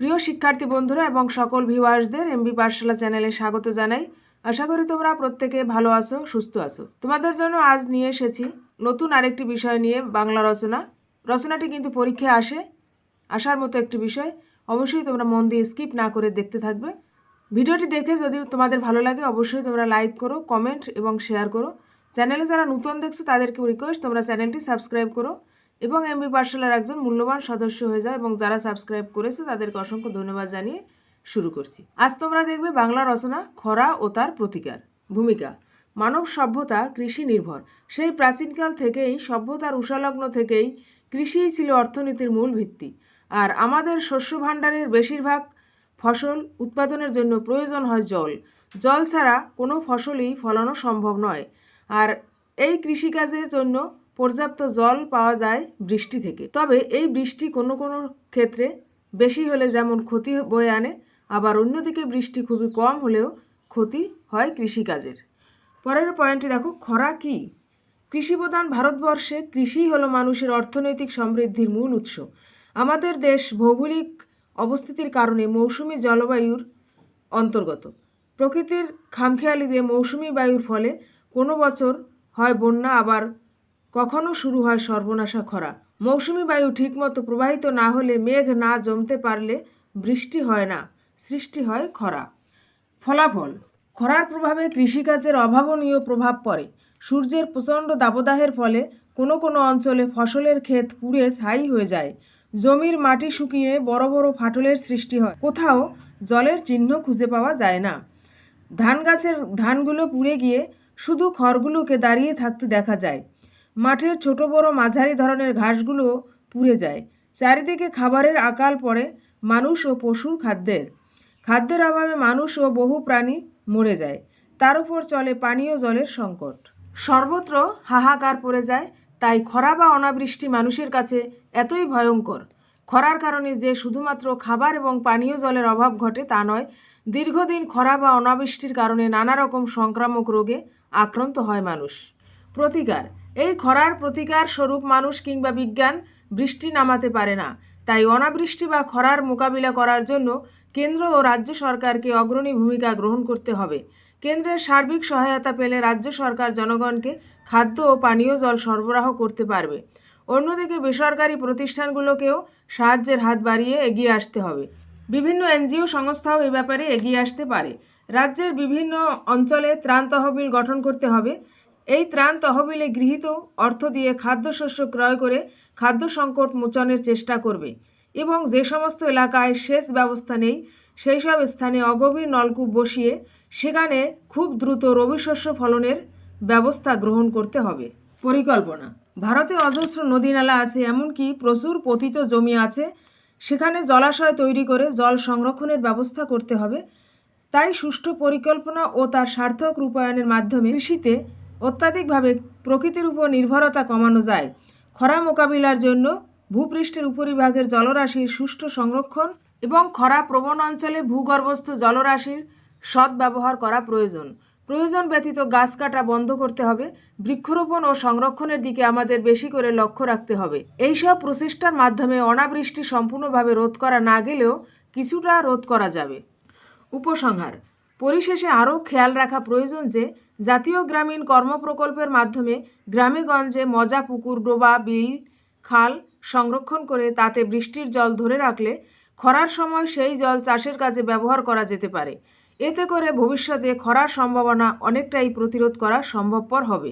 প্রিয় শিক্ষার্থী বন্ধুরা এবং সকল ভিউয়ার্সদের এমবি পাঠশালা চ্যানেলে স্বাগত জানাই। আশা করি তোমরা প্রত্যেকে ভালো আছো, সুস্থ আছো। তোমাদের জন্য আজ নিয়ে এসেছি নতুন আরেকটি বিষয় নিয়ে বাংলা রচনা। রচনাটি কিন্তু পরীক্ষায় আসে, আসার মতো একটি বিষয়। অবশ্যই তোমরা মন দিয়ে স্কিপ না করে দেখতে থাকবে। ভিডিওটি দেখে যদি তোমাদের ভালো লাগে, অবশ্যই তোমরা লাইক করো কমেন্ট এবং শেয়ার করো। চ্যানেলে যারা নতুন দেখছ, তাদেরকে রিকোয়েস্ট তোমরা চ্যানেলটি সাবস্ক্রাইব করো। এবং এমবি পাঠশালার একজন মূল্যবান সদস্য হয়ে যায় এবং যারা সাবস্ক্রাইব করেছে তাদেরকে অসংখ্য ধন্যবাদ জানিয়ে শুরু করছি। আজ তোমরা দেখবে বাংলা রচনা, খরা ও তার প্রতিকার। ভূমিকা, মানব সভ্যতা, কৃষি নির্ভর। সেই প্রাচীনকাল থেকেই, সভ্যতার উষালগ্ন থেকেই কৃষিই ছিল অর্থনীতির মূল ভিত্তি। আর আমাদের শস্য ভাণ্ডারের বেশিরভাগ ফসল উৎপাদনের জন্য প্রয়োজন হয় জল। জল ছাড়া কোনো ফসলই ফলানো সম্ভব নয়। আর এই কৃষিকাজের জন্য পর্যাপ্ত জল পাওয়া যায় বৃষ্টি থেকে। তবে এই বৃষ্টি কোনো কোনো ক্ষেত্রে বেশি হলে যেমন ক্ষতি বয়ে আনে, আবার অন্যদিকে বৃষ্টি খুবই কম হলেও ক্ষতি হয় কৃষিকাজের। পরের পয়েন্টে দেখো, খরা কি? কৃষিপ্রধান ভারতবর্ষে কৃষিই হলো মানুষের অর্থনৈতিক সমৃদ্ধির মূল উৎস। আমাদের দেশ ভৌগোলিক অবস্থিতির কারণে মৌসুমি জলবায়ুর অন্তর্গত। প্রকৃতির খামখেয়ালিতে মৌসুমি বায়ুর ফলে কোনো বছর হয় বন্যা, আবার কখনো শুরু হয় সর্বনাশা খরা। মৌসুমি বায়ু ঠিকমতো প্রবাহিত না হলে মেঘ না জমতে পারলে বৃষ্টি হয় না, সৃষ্টি হয় খরা। ফলাফল, খরার প্রভাবে কৃষিকাজের অভাবনীয় প্রভাব পড়ে। সূর্যের প্রচণ্ড দাবদাহের ফলে কোনো কোনো অঞ্চলে ফসলের ক্ষেত পুড়ে ছাই হয়ে যায়। জমির মাটি শুকিয়ে বড় বড় ফাটলের সৃষ্টি হয়। কোথাও জলের চিহ্ন খুঁজে পাওয়া যায় না। ধান গাছের ধানগুলো পুড়ে গিয়ে শুধু খড়গুলোকে দাঁড়িয়ে থাকতে দেখা যায়। মাঠের ছোট বড় মাঝারি ধরনের ঘাসগুলো পুড়ে যায়। চারিদিকে খাবারের আকাল পড়ে মানুষ ও পশুর খাদ্যের। খাদ্যের অভাবে মানুষ ও বহু প্রাণী মরে যায়। তার উপর চলে পানীয় জলের সংকট। সর্বত্র হাহাকার পড়ে যায়, তাই খরা বা অনাবৃষ্টি মানুষের কাছে এতই ভয়ঙ্কর। খরার কারণে যে শুধুমাত্র খাবার এবং পানীয় জলের অভাব ঘটে তা নয়, দীর্ঘদিন খরা বা অনাবৃষ্টির কারণে নানা রকম সংক্রামক রোগে আক্রান্ত হয় মানুষ। প্রতিকার এই খরার প্রতিকার স্বরূপ মানুষ কিংবা বিজ্ঞান বৃষ্টি নামাতে পারে না। তাই অনাবৃষ্টি বা খরার মোকাবিলা করার জন্য কেন্দ্র ও রাজ্য সরকারকে অগ্রণী ভূমিকা গ্রহণ করতে হবে। কেন্দ্রের সার্বিক সহায়তা পেলে রাজ্য সরকার জনগণকে খাদ্য ও পানীয় জল সরবরাহ করতে পারবে। অন্যদিকে বেসরকারি প্রতিষ্ঠানগুলোকেও সাহায্যের হাত বাড়িয়ে এগিয়ে আসতে হবে। বিভিন্ন এনজিও সংস্থাও এ ব্যাপারে এগিয়ে আসতে পারে। রাজ্যের বিভিন্ন অঞ্চলে ত্রাণ তহবিল গঠন করতে হবে। এই ত্রাণ তহবিলে গৃহীত অর্থ দিয়ে খাদ্যশস্য ক্রয় করে খাদ্য সংকট মোচনের চেষ্টা করবে এবং যে সমস্ত এলাকায় সেচ ব্যবস্থা নেই, সেই সব স্থানে অগভীর নলকূপ বসিয়ে সেখানে খুব দ্রুত রবি শস্য ফলনের ব্যবস্থা গ্রহণ করতে হবে। পরিকল্পনা। ভারতে অজস্র নদী নালা আছে, এমনকি প্রচুর পতিত জমি আছে। সেখানে জলাশয় তৈরি করে জল সংরক্ষণের ব্যবস্থা করতে হবে। তাই সুষ্ঠু পরিকল্পনা ও তার সার্থক রূপায়ণের মাধ্যমে কৃষিতে অত্যাধিকভাবে প্রকৃতির উপর নির্ভরতা কমানো যায়। খরা মোকাবিলার জন্য ভূপৃষ্ঠের উপরিভাগের জলরাশির সুষ্ঠু সংরক্ষণ এবং খরা প্রবণ অঞ্চলে ভূগর্ভস্থ জলরাশির সৎ ব্যবহার করা প্রয়োজন। প্রয়োজন ব্যতীত গাছ কাটা বন্ধ করতে হবে। বৃক্ষরোপণ ও সংরক্ষণের দিকে আমাদের বেশি করে লক্ষ্য রাখতে হবে। এইসব প্রচেষ্টার মাধ্যমে অনাবৃষ্টি সম্পূর্ণভাবে রোধ করা না গেলেও কিছুটা রোধ করা যাবে। উপসংহার পরিশেষে আরও খেয়াল রাখা প্রয়োজন যে, জাতীয় গ্রামীণ কর্মপ্রকল্পের মাধ্যমে গ্রামে গঞ্জে মজা, পুকুর, ডোবা, বিল, খাল সংরক্ষণ করে তাতে বৃষ্টির জল ধরে রাখলে খরার সময় সেই জল চাষের কাজে ব্যবহার করা যেতে পারে। এতে করে ভবিষ্যতে খরার সম্ভাবনা অনেকটাই প্রতিরোধ করা সম্ভবপর হবে।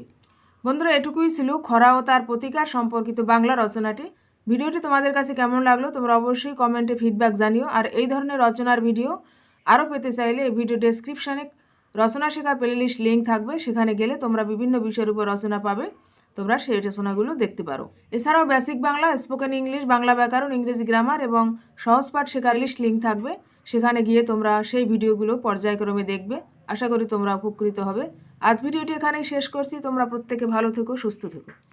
বন্ধুরা, এটুকুই ছিল খরা ও তার প্রতিকার সম্পর্কিত বাংলা রচনাটি। ভিডিওটি তোমাদের কাছে কেমন লাগল তোমরা অবশ্যই কমেন্টে ফিডব্যাক জানিও। আর এই ধরনের রচনার ভিডিও আরও পেতে চাইলে এই ভিডিও ডেসক্রিপশানে রচনা শেখা প্লেলিস্ট লিঙ্ক থাকবে। সেখানে গেলে তোমরা বিভিন্ন বিষয়ের উপর রচনা পাবে। তোমরা সেই রচনাগুলো দেখতে পারো। এছাড়াও basic Bangla spoken English Bangla ব্যাকরণ, ইংরেজি গ্রামার এবং সহজ পাঠ শেখার লিস্ট লিঙ্ক থাকবে। সেখানে গিয়ে তোমরা সেই ভিডিওগুলো পর্যায়ক্রমে দেখবে। আশা করি তোমরা উপকৃত হবে। আজ ভিডিওটি এখানেই শেষ করছি। তোমরা প্রত্যেকে ভালো থেকো, সুস্থ থেকো।